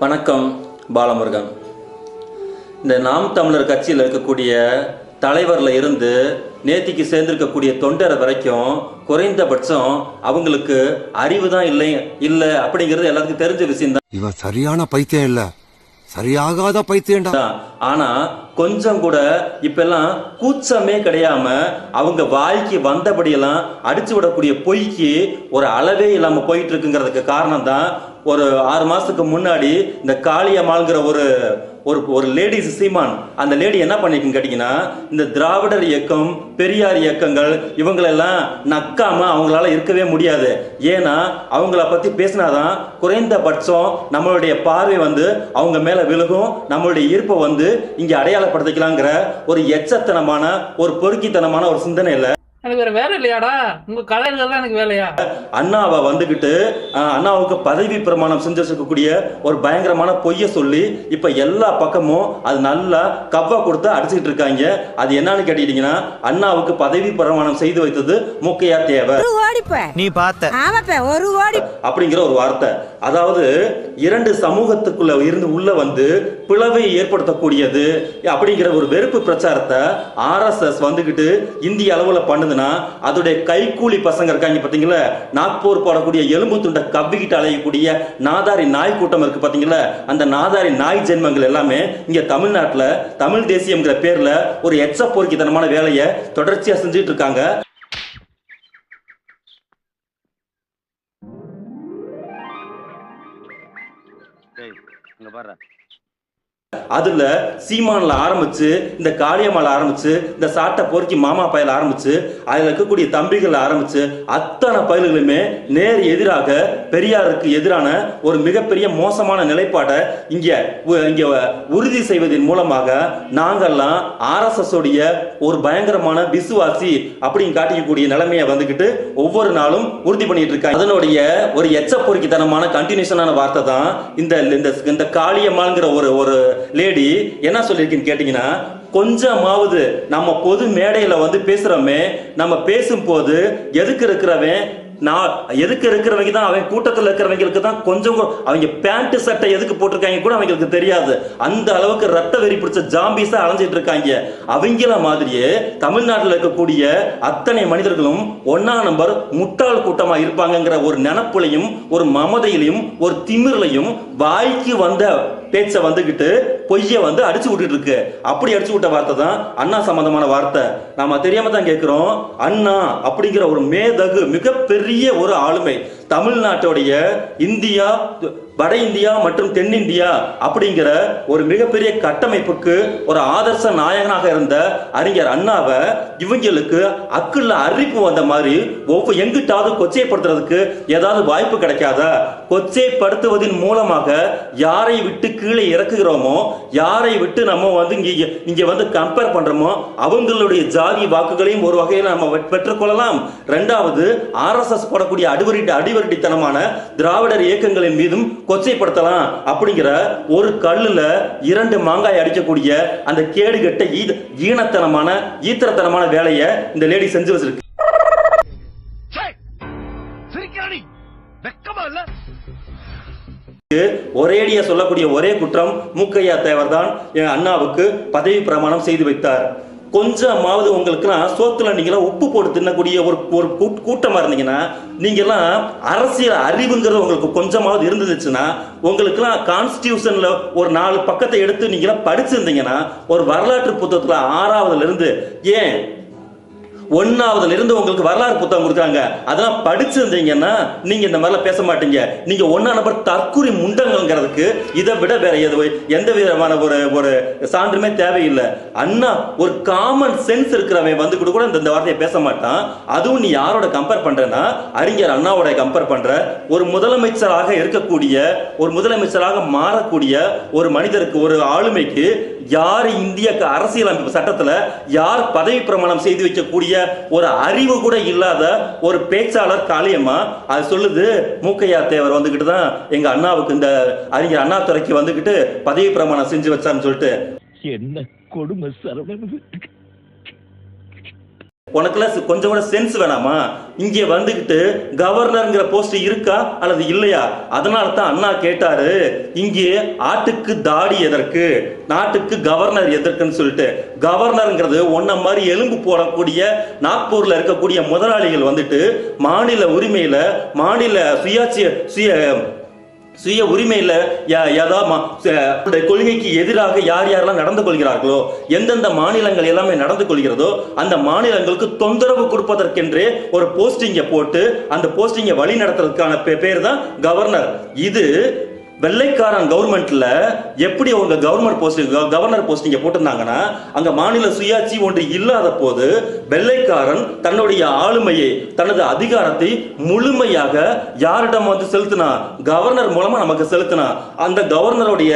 வணக்கம் பாலமுருகன். இந்த நாம் தமிழர் கட்சியில் இருக்கக்கூடிய தலைவரில் இருந்து நேத்திக்கு சேர்ந்திருக்கக்கூடிய தொண்டரை வரைக்கும் குறைந்தபட்சம் அவங்களுக்கு அறிவு தான் இல்லை இல்லை அப்படிங்கிறது எல்லாத்துக்கும் தெரிஞ்ச விஷயம் இவன் சரியான பைத்தியம் இல்லை. சரியாகாத பைத்தியம்டா ஆனா கொஞ்சம் கூட இப்பெல்லாம் கூச்சமே கிடையாம அவங்க வாய்க்கு வந்தபடியெல்லாம் அடிச்சு விடக்கூடிய பொய்க்கு ஒரு அளவே இல்லாம போயிட்டு இருக்குங்கிறதுக்கு காரணம் தான் ஒரு ஆறு மாசத்துக்கு முன்னாடி இந்த காளியம்மாள்ங்கிற ஒரு ஒரு ஒரு லேடிஸ் சீமான் அந்த லேடி என்ன பண்ணிருக்குன்னு கேட்டிங்கன்னா இந்த திராவிடர் இயக்கம் பெரியார் இயக்கங்கள் இவங்களெல்லாம் நக்காமல் அவங்களால இருக்கவே முடியாது. ஏன்னா அவங்கள பற்றி பேசினாதான் குறைந்தபட்சம் நம்மளுடைய பார்வை வந்து அவங்க மேலே விழுகும் நம்மளுடைய ஈர்ப்பை வந்து இங்கே அடையாளப்படுத்திக்கலாங்கிற ஒரு எச்சத்தனமான ஒரு பொறுக்கித்தனமான ஒரு சிந்தனை இல்லை. எனக்கு வேற வேலை இல்லையாடா? உங்க கதைகள் தான் எனக்கு வேலையா? அண்ணாவை வந்துகிட்டு அண்ணாவுக்கு பதவி பிரமாணம் செஞ்சு வச்சிருக்கக்கூடிய ஒரு பயங்கரமான பொய்யை சொல்லி இப்ப எல்லா பக்கமும் அது நல்லா கவ்வா கொடுத்து அடிச்சுக்கிட்டு இருக்காங்க. அது என்னன்னு கேட்டீங்கன்னா அண்ணாவுக்கு பதவி பிரமாணம் செய்து வைத்தது முக்கையா தேவை. நீ பார்த்த. ஒரு ஓடி அப்படிங்கிற ஒரு வார்த்தை. அதாவது இரண்டு சமூகத்துக்குள்ள இருந்து உள்ள வந்து பிளவை ஏற்படுத்தக்கூடியது அப்படிங்கிற ஒரு வெறுப்பு பிரச்சாரத்தை ஆர்எஸ்எஸ் வந்துகிட்டு இந்திய அளவுல பண்ணுதுன்னா அதோடைய கைக்கூலி பசங்க இருக்காங்க பார்த்தீங்களா நாக்பூர் போடக்கூடிய எலும்பு துண்டை கவ்விக்கிட்டு அலையக்கூடிய நாதாரி நாய் கூட்டம் இருக்கு பாத்தீங்களா? அந்த நாதாரி நாய் ஜென்மங்கள் எல்லாமே இங்க தமிழ்நாட்டில் தமிழ் தேசியம்ங்கிற பேர்ல ஒரு எச்ச போர்க்கித்தனமான வேலையை தொடர்ச்சியா செஞ்சுட்டு இருக்காங்க. இங்க பாரு அதுல சீமான்ல ஆரம்பிச்சு இந்த காளியம்மால ஆரம்பிச்சு இந்த சாட்டை பொறுக்கி மாமா பயல ஆரம்பிச்சு அதுல இருக்கக்கூடிய தம்பிகள் ஆரம்பிச்சு அத்தனை பயல்களுமே நேர் எதிராக பெரியாருக்கு எதிரான ஒரு மிகப்பெரிய மோசமான நிலைப்பாடை இங்க இங்க உறுதி செய்வதன் மூலமாக நாங்கெல்லாம் ஆர்எஸ்எஸ் உடைய ஒரு பயங்கரமான விசுவாசி அப்படின்னு காட்டிக்கக்கூடிய நிலைமையை வந்துகிட்டு ஒவ்வொரு நாளும் உறுதி பண்ணிட்டு இருக்காங்க. அதனுடைய ஒரு எச்ச பொறுக்கித்தனமான கண்டினியூஷனான வார்த்தை தான் இந்த இந்த இந்த காளியம்மாள்ங்கிற ஒரு ஒரு லேடி என்ன சொல்லியிருக்குன்னு கேட்டீங்கன்னா கொஞ்சமாவது நம்ம பொது மேடையில் வந்து பேசுகிறோமே நம்ம பேசும்போது எதுக்கு இருக்கிறவன் நான் எதுக்கு இருக்கிறவங்க தான் அவன் கூட்டத்தில் இருக்கிறவங்களுக்கு தான் கொஞ்சம் அவங்க பேண்ட் சட்டை எதுக்கு போட்டிருக்காங்க கூட அவங்களுக்கு தெரியாது. அந்த அளவுக்கு ரத்த வெறி பிடிச்ச ஜாம்பிஸா அலைஞ்சிட்டு இருக்காங்க. அவங்கள மாதிரியே தமிழ்நாட்டில் இருக்கக்கூடிய அத்தனை மனிதர்களும் ஒன்னா நம்பர் முட்டாள் கூட்டமா இருப்பாங்கங்கிற ஒரு நினப்புலையும் ஒரு மமதையிலையும் ஒரு திமிர்லையும் வாய்க்கு வந்த பேச்சை வந்துக்கிட்டு பொய்யை வந்து அடிச்சு விட்டுட்டு இருக்கு அப்படி அடிச்சு விட்ட வார்த்தை தான் அண்ணா சம்பந்தமான வார்த்தை. நாம தெரியாம தான் கேட்கிறோம் அண்ணா அப்படிங்கிற ஒரு மேதகு மிகப்பெரிய ஒரு ஆளுமை. தமிழ்நாட்டுடைய இந்தியா வட இந்தியா மற்றும் தென்னிந்தியா அப்படிங்கிற ஒரு மிகப்பெரிய கட்டமைப்புக்கு ஒரு ஆதர்ச நாயகனாக இருந்த அறிஞர் அண்ணாவை இவங்களுக்கு அக்குள்ள அறிவிப்பு வந்த மாதிரி ஒவ்வொரு எங்கிட்டாவது கொச்சைப்படுத்துறதுக்கு ஏதாவது வாய்ப்பு கிடைக்காத கொச்சைப்படுத்துவதன் மூலமாக யாரை விட்டு கீழே இறக்குகிறோமோ யாரை விட்டு நம்ம வந்து இங்கே இங்கே வந்து கம்பேர் பண்றோமோ அவங்களுடைய ஜாதி வாக்குகளையும் ஒரு வகையில் நம்ம பெற்றுக்கொள்ளலாம். ரெண்டாவது ஆர்எஸ்எஸ் போடக்கூடிய அடிவரி அடிவருடித்தனமான திராவிடர் இயக்கங்களின் மீதும் கொச்சைப்படுத்தலாம் அப்படிங்கிற ஒரு கல்லுல இரண்டு மாங்காய் அடிக்கக்கூடிய அந்த கேடுகெட்ட ஈ- ஈனத்தனமான ஈத்திரத்தனமான வேலையை இந்த லேடி செஞ்சு வச்சிருக்கு. ஒரேடியா சொல்லக்கூடிய ஒரே குற்றம் மூக்கையா தேவர் தான் என் அண்ணாவுக்கு பதவி பிரமாணம் செய்து வைத்தார். கொஞ்சமாவது உங்களுக்குலாம் சோத்துல நீங்களாம் உப்பு போட்டு தின்னக்கூடிய ஒரு ஒரு கூட்- கூட்டமா இருந்தீங்கன்னா நீங்கெல்லாம் அரசியல் அறிவுங்கிறது உங்களுக்கு கொஞ்சமாவது இருந்துச்சுன்னா உங்களுக்குலாம் கான்ஸ்டியூஷன்ல ஒரு நாலு பக்கத்தை எடுத்து நீங்களாம் படிச்சிருந்தீங்கன்னா ஒரு வரலாற்று புத்தகத்துல ஆறாவதுல இருந்து ஏன் ஒன்னாவதுல இருந்து உங்களுக்கு வரலாறு புத்தகம் கொடுக்குறாங்க. அதெல்லாம் படிச்சிருந்தீங்கன்னா நீங்க இந்த மாதிரிலாம் பேச மாட்டீங்க. நீங்க ஒன்னா நம்பர் தற்குறி முண்டங்கள்ங்கிறதுக்கு இதை விட வேற எது எந்த விதமான ஒரு ஒரு சான்றுமே தேவையில்லை. அண்ணா ஒரு காமன் சென்ஸ் இருக்கிறவன் வந்து கூட கூட இந்த வார்த்தையை பேச மாட்டான். அதுவும் நீ யாரோட கம்பேர் பண்றேன்னா அறிஞர் அண்ணாவோட கம்பேர் பண்ற ஒரு முதலமைச்சராக இருக்கக்கூடிய ஒரு முதலமைச்சராக மாறக்கூடிய ஒரு மனிதருக்கு ஒரு ஆளுமைக்கு யார் இந்திய க- அரசியலமைப்பு சட்டத்துல யார் பதவி பிரமாணம் செய்து வைக்கக்கூடிய ஒரு அறிவு கூட இல்லாத ஒரு பேச்சாளர் காளியம்மா அது சொல்லுது மூக்கையா தேவர் வந்துகிட்டு தான் எங்க அண்ணாவுக்கு இந்த அறிஞர் அண்ணாதுரைக்கு வந்துகிட்டு பதவி பிரமாணம் செஞ்சு வச்சான்னு சொல்லிட்டு. என்ன கொடுமை சரவணன்? உனக்குலாம் கொஞ்சம் கூட சென்ஸ் வேணாமா? இங்கே வந்துக்கிட்டு கவர்னருங்கிற போஸ்ட் இருக்கா அல்லது இல்லையா? அதனால தான் அண்ணா கேட்டாரு இங்கே ஆட்டுக்கு தாடி எதற்கு? நாட்டுக்கு கவர்னர் எதற்குன்னு சொல்லிட்டு. கவர்னருங்கிறது ஒன்ன மாதிரி எலும்பு போடக்கூடிய நாக்பூர்ல இருக்கக்கூடிய முதலாளிகள் வந்துட்டு மாநில உரிமையில மாநில சுயாட்சி சுய சுய உரிமையில யா- கொள்கைக்கு எதிராக யார் யாரெல்லாம் நடந்து கொள்கிறார்களோ எந்தெந்த மாநிலங்கள் எல்லாமே நடந்து கொள்கிறதோ அந்த மாநிலங்களுக்கு தொந்தரவு கொடுப்பதற்கென்றே ஒரு போஸ்டிங்கை போட்டு அந்த போஸ்டிங்கை வழி நடத்துறதுக்கான பே- பேர் தான் கவர்னர் இது வெள்ளைக்காரன் கவர்மெண்ட்ல எப்படி அவங்க கவர்மெண்ட் போஸ்டிங் கவர்னர் போஸ்டிங்க போட்டிருந்தாங்கன்னா அங்க மாநில சுயாட்சி ஒன்று இல்லாத போது வெள்ளைக்காரன் தன்னுடைய ஆளுமையை தனது அதிகாரத்தை முழுமையாக யாரிடம் வந்து செலுத்தினா கவர்னர் மூலமா நமக்கு செலுத்தினா அந்த கவர்னருடைய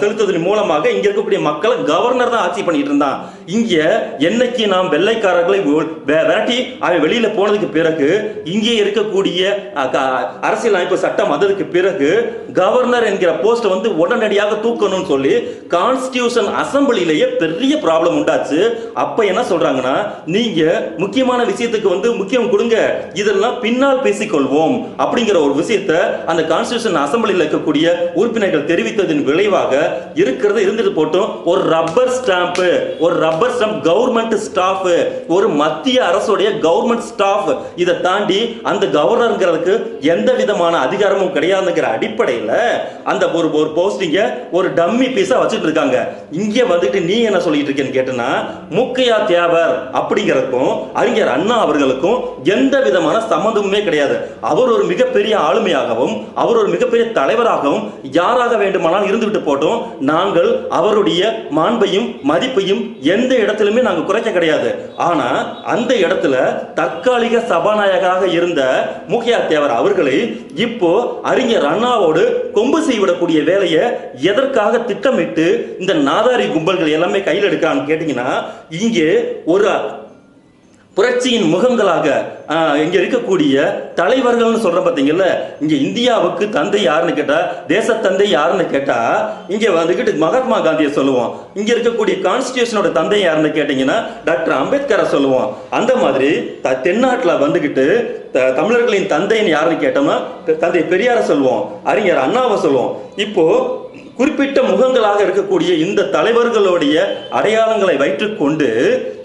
செலுத்துவதன் மூலமாக இங்க இருக்கக்கூடிய மக்களை கவர்னர் தான் ஆட்சி பண்ணிட்டு இருந்தான். இங்க என்னைக்கு நாம் வெள்ளைக்காரர்களை விரட்டி அவன் வெளியில போனதுக்கு பிறகு இங்கே இருக்கக்கூடிய க- அரசியல் அமைப்பு சட்டம் வந்ததுக்கு பிறகு கவர்னர் என்கிற போஸ்ட் வந்து உடனடியாக தூக்கணும்னு சொல்லி கான்ஸ்டியூஷன் அசம்பிளிலேயே பெரிய ப்ராப்ளம் உண்டாச்சு. அப்ப என்ன சொல்றாங்கன்னா நீங்க முக்கியமான விஷயத்துக்கு வந்து முக்கியம் கொடுங்க. இதெல்லாம் பின்னால் பேசிக்கொள்வோம் அப்படிங்கிற ஒரு விஷயத்த அந்த கான்ஸ்டியூஷன் அசம்பிளியில் இருக்கக்கூடிய உறுப்பினர்கள் தெரிவித்ததன் விளைவாக இருக்கிறத இருந்துட்டு போட்டும் ஒரு ரப்பர் ஸ்டாம்ப் ஒரு ரப்பர் ஸ்டாம்ப் கவர்மெண்ட் ஸ்டாஃப் ஒரு மத்திய அரசுடைய கவர்மெண்ட் ஸ்டாஃப் இதை தாண்டி அந்த கவர்னருங்கிறதுக்கு எந்த விதமான அதிகாரமும் கிடையாதுங்கிற அடிப்படையில் அந்த ஒரு ஒரு போஸ்டிங்க ஒரு டம்மி பீஸா வச்சுட்டு இருக்காங்க. இங்க வந்துட்டு நீ என்ன சொல்லிட்டு இருக்கேன்னு கேட்டனா முக்கையா தேவர் அப்படிங்கிறதுக்கும் அறிஞர் அண்ணா அவர்களுக்கும் எந்த விதமான சம்மந்தமுமே கிடையாது. அவர் ஒரு மிகப்பெரிய ஆளுமையாகவும் அவர் ஒரு மிகப்பெரிய தலைவராகவும் யாராக வேண்டுமானாலும் இருந்துவிட்டு போட்டோம். நாங்கள் அவருடைய மாண்பையும் மதிப்பையும் எந்த இடத்திலுமே நாங்கள் குறைக்க கிடையாது. ஆனா அந்த இடத்துல தற்காலிக சபாநாயகராக இருந்த முக்கியா தேவர் அவர்களை இப்போ அறிஞர் அண்ணாவோடு கொம்பு செய்விடக்கூடிய வேலையை எதற்காக திட்டமிட்டு இந்த நாதாரி கும்பல்கள் எல்லாமே கையில் எடுக்கிறான்னு கேட்டீங்கன்னா இங்கே ஒரு புரட்சியின் முகங்களாக இங்க இருக்கக்கூடிய தலைவர்கள்னு சொல்ற பாத்தீங்கல்ல இங்க இந்தியாவுக்கு தந்தை யாருன்னு கேட்டா தேசத்தந்தை யாருன்னு கேட்டா இங்க வந்துகிட்டு மகாத்மா காந்தியை சொல்லுவோம். இங்க இருக்கக்கூடிய கான்ஸ்டியூஷனோட தந்தை யாருன்னு கேட்டீங்கன்னா டாக்டர் அம்பேத்கரை சொல்லுவோம். அந்த மாதிரி த- தென்னாட்டுல வந்துகிட்டு த- தமிழர்களின் தந்தைன்னு யாருன்னு கேட்டோம்னா தந்தை பெரியாரை சொல்லுவோம். அறிஞர் அண்ணாவை சொல்லுவோம். இப்போ குறிப்பிட்ட முகங்களாக இருக்கக்கூடிய இந்த தலைவர்களுடைய அடையாளங்களை வைத்துக்கொண்டு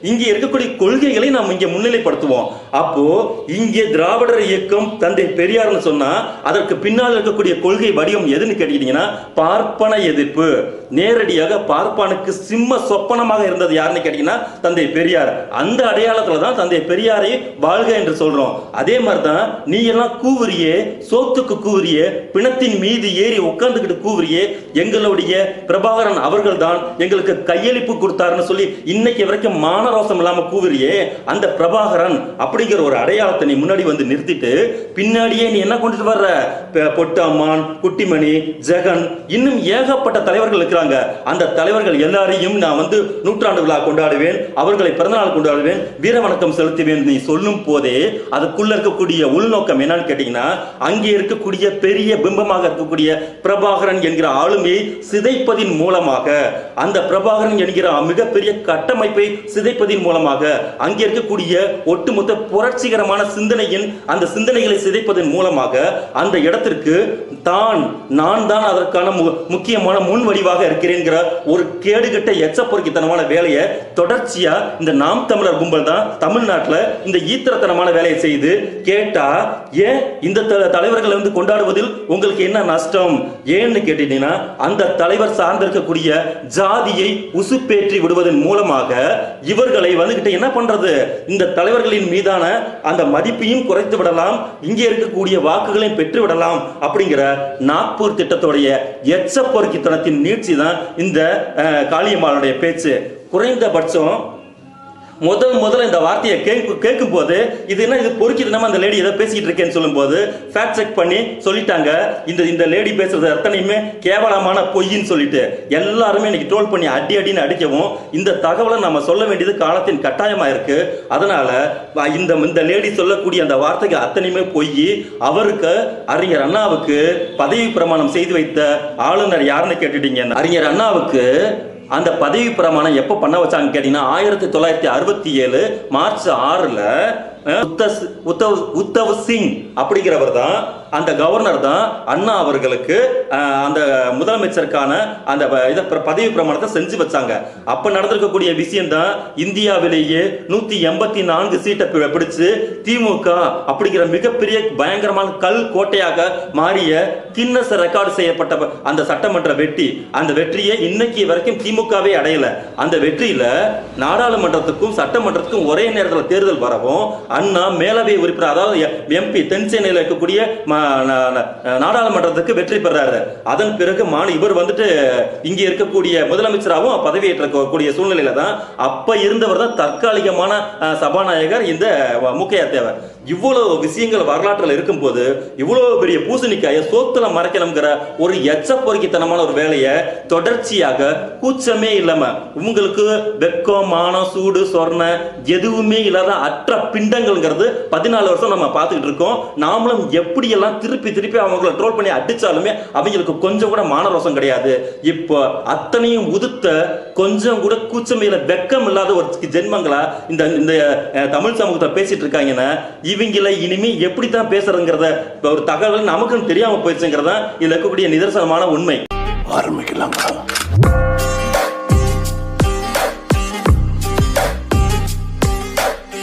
இங்கே இருக்கக்கூடிய கொள்கைகளை நாம் இங்கே முன்னிலைப்படுத்துவோம். அப்போ இங்கே திராவிடர் இயக்கம் தந்தை பெரியார்னு சொன்னா அதற்கு பின்னால் இருக்கக்கூடிய கொள்கை வடிவம் எதுன்னு கேட்டீங்கன்னா பார்ப்பன எதிர்ப்பு. நேரடியாக பார்ப்பானுக்கு சிம்ம சொப்பனமாக இருந்தது யாருன்னு கேட்டீங்கன்னா தந்தை பெரியார். அந்த அடையாளத்துல தான் தந்தை பெரியாரை வாழ்க என்று சொல்றோம். அதே மாதிரி தான் நீ எல்லாம் கூவுறியே சோத்துக்கு கூவுறியே பிணத்தின் மீது ஏறி உட்கார்ந்துகிட்டு கூவுறியே எங்களுடைய பிரபாகரன் அவர்கள் தான் எங்களுக்கு கையளிப்பு கொடுத்தாருன்னு சொல்லி இன்னைக்கு வரைக்கும் மானரோசம் இல்லாம கூவுறியே அந்த பிரபாகரன் அப்படிங்கிற ஒரு அடையாளத்தை நீ முன்னாடி வந்து நிறுத்திட்டு பின்னாடியே நீ என்ன கொண்டுட்டு வர்ற? பெ- குட்டிமணி ஜெகன் இன்னும் ஏகப்பட்ட தலைவர்கள் இருக்கிறாங்க. அந்த தலைவர்கள் எல்லாரையும் நான் வந்து நூற்றாண்டு விழா கொண்டாடுவேன். அவர்களை பிறந்தநாள் கொண்டாடுவேன். வீர வணக்கம் செலுத்துவேன் நீ சொல்லும் போதே அதுக்குள்ள இருக்கக்கூடிய உள்நோக்கம் என்னன்னு கேட்டீங்கன்னா அங்கே இருக்கக்கூடிய பெரிய பிம்பமாக இருக்கக்கூடிய பிரபாகரன் என்கிற ஆளுமையை சிதைப்பதின் மூலமாக அந்த பிரபாகரன் என்கிற மிகப்பெரிய கட்டமைப்பை சிதைப்பதின் மூலமாக அங்கே இருக்கக்கூடிய ஒட்டுமொத்த புரட்சிகரமான சிந்தனையின் அந்த சிந்தனைகளை சிதைப்பதன் மூலமாக அந்த இடத்திற்கு தான் நான் தான் அதற்கான முக்கியமான முன் வடிவாக இருக்கிறேங்கிற ஒரு கேடுகட்ட எச்சப்பொறுக்கித்தனமான வேலையை தொடர்ச்சியா இந்த நாம் தமிழர் கும்பல் தான் தமிழ்நாட்டில் இந்த ஈத்திரத்தனமான வேலையை செய்து கேட்டா ஏன் இந்த த- தலைவர்களை வந்து கொண்டாடுவதில் உங்களுக்கு என்ன நஷ்டம்? ஏன்னு கேட்டீங்கன்னா அந்த தலைவர் சார்ந்திருக்கக்கூடிய ஜாதியை உசுப்பேற்றி விடுவதன் மூலமாக இவர்களை வந்துகிட்டு என்ன பண்றது? இந்த தலைவர்களின் மீதான அந்த மதிப்பையும் குறைத்து விடலாம் இங்கே இருக்கக்கூடிய வாக்குகளையும் பெற்று விடலாம் அப்படிங்கிற நாக்பூர் திட்டத்துடைய எச்ச பொறுக்கித்தனத்தின் நீட்சி தான் இந்த காளியம்மாளுடைய பேச்சு. குறைந்தபட்சம் முதல் முதல்ல இந்த வார்த்தையை கேட்கும் கேட்கும் போது இது என்ன இது பொறுக்கித்தனமா அந்த லேடி ஏதோ பேசிக்கிட்டு இருக்கேன்னு சொல்லும்போது ஃபேக்ட் செக் பண்ணி சொல்லிட்டாங்க. இந்த இந்த லேடி பேசுறது அத்தனையுமே கேவலமான பொய்ன்னு சொல்லிட்டு எல்லாருமே இன்னைக்கு ட்ரோல் பண்ணி அடி அடின்னு அடிக்கவும் இந்த தகவலை நம்ம சொல்ல வேண்டியது காலத்தின் கட்டாயமா இருக்கு. அதனால இந்த இந்த லேடி சொல்லக்கூடிய அந்த வார்த்தைக்கு அத்தனையுமே பொய் அவருக்கு அறிஞர் அண்ணாவுக்கு பதவி பிரமாணம் செய்து வைத்த ஆளுநர் யாருன்னு கேட்டுட்டீங்க அறிஞர் அண்ணாவுக்கு அந்த பதவி பிரமாணம் எப்போ பண்ண வச்சாங்க கேட்டீங்கன்னா ஆயிரத்தி தொள்ளாயிரத்தி அறுபத்தி ஏழு மார்ச் ஆறில் உத்தஸ் உத்தவ் உத்தவ் சிங் அப்படிங்கிறவர் தான் அந்த கவர்னர் தான் அண்ணா அவர்களுக்கு அந்த முதலமைச்சருக்கான அந்த இதை பிர- பதவி பிரமாணத்தை செஞ்சு வச்சாங்க. அப்போ நடந்திருக்கக்கூடிய விஷயம் தான் இந்தியாவிலேயே நூத்தி எண்பத்தி நான்கு சீட்டை பிடிச்சு திமுக அப்படிங்கிற மிகப்பெரிய பயங்கரமான கல் கோட்டையாக மாறிய கின்னஸ் ரெக்கார்டு செய்யப்பட்ட அந்த சட்டமன்ற வெற்றி அந்த வெற்றியை இன்னைக்கு வரைக்கும் திமுகவே அடையல. அந்த வெற்றியில நாடாளுமன்றத்துக்கும் சட்டமன்றத்துக்கும் ஒரே நேரத்தில் தேர்தல் வரவும் அண்ணா மேலவை உறுப்பினர் அதாவது எம்பி தென் சென்னையில் இருக்கக்கூடிய நாடாளுமன்றத்துக்கு வெற்றி பெறாரு. அதன் பிறகு மாநில இவர் வந்துட்டு இங்க இருக்கக்கூடிய முதலமைச்சராகவும் பதவியேற்றக்கூடிய சூழ்நிலையில தான் அப்ப இருந்தவர் தான் தற்காலிகமான சபாநாயகர் இந்த முக்கையா தேவர். இவ்வளவு விஷயங்கள் வரலாற்றில் இருக்கும்போது இவ்வளவு பெரிய பூசணிக்காய சோத்துல மறைக்கணுங்கிற ஒரு எச்ச பொறுக்கித்தனமான ஒரு வேலையை தொடர்ச்சியாக கூச்சமே இல்லாம உங்களுக்கு வெக்கம் மானம் சூடு சொர்ண எதுவுமே இல்லாத அற்ற பிண்டங்கள்ங்கிறது பதினாலு வருஷம் நம்ம பார்த்துக்கிட்டு இருக்கோம். நாமளும் எப்படியெல்லாம் திருப்பி திருப்பி அவங்கள ட்ரோல் பண்ணி அடிச்சாலுமே அவங்களுக்கு கொஞ்சம் கூட மானரோசம் கிடையாது. இப்போ அத்தனையும் உதுத்த கொஞ்சம் கூட கூச்சமே இல்லை வெக்கம் இல்லாத ஒரு ஜென்மங்களா இந்த இந்த தமிழ் சமூகத்தை பேசிட்டு இருக்காங்கன்னா இவங்களை இனிமே எப்படி தான் பேசுறதுங்கிறத ஒரு தகவல் நமக்கும் தெரியாம போயிடுச்சுங்கிறதா இதுல இருக்கக்கூடிய நிதர்சனமான உண்மை. ஆரம்பிக்கலாம்.